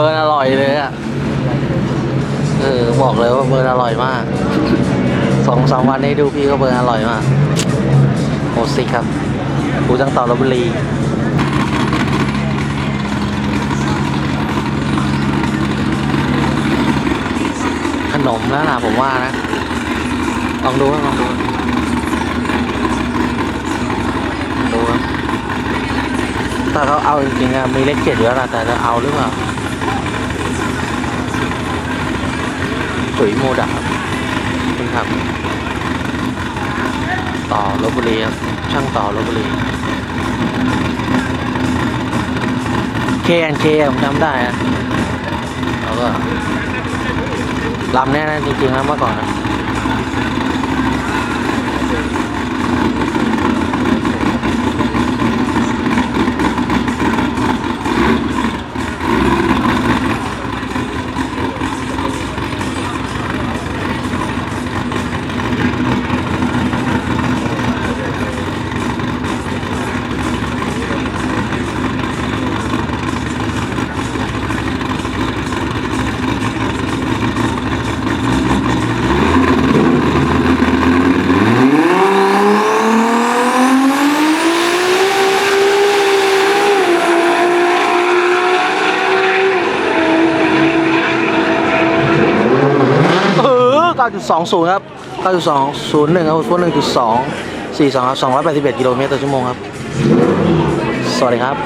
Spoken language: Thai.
เบอร์อร่อยเลยอะ เออ บอกเลยว่าเบอร์อร่อยมากสองสามวันนี้ดูพี่ก็เบอร์อร่อยมากโอซิครับกูจังต่อลบุรีขนมแล้วนะผมว่านะ ลองดูลองดูดูครับถ้าเขาเอาจริงๆอะมีเล็กเจ็ดอยู่แล้วแต่จะเอาหรือเปล่า ปุ๋ยโมดาครับคุณครับ ต่อลบบุรีครับ ช่างต่อลบบุรีเคแอนเคผมจำได้นะแล้วก็ลำแน่นจริงๆนะเมื่อก่อนนะ เออ 9.20 ครับ 9.201 ครับฟุต1.2 42ครับ281กิโลเมตรต่อชั่วโมงครับ สวัสดีครับ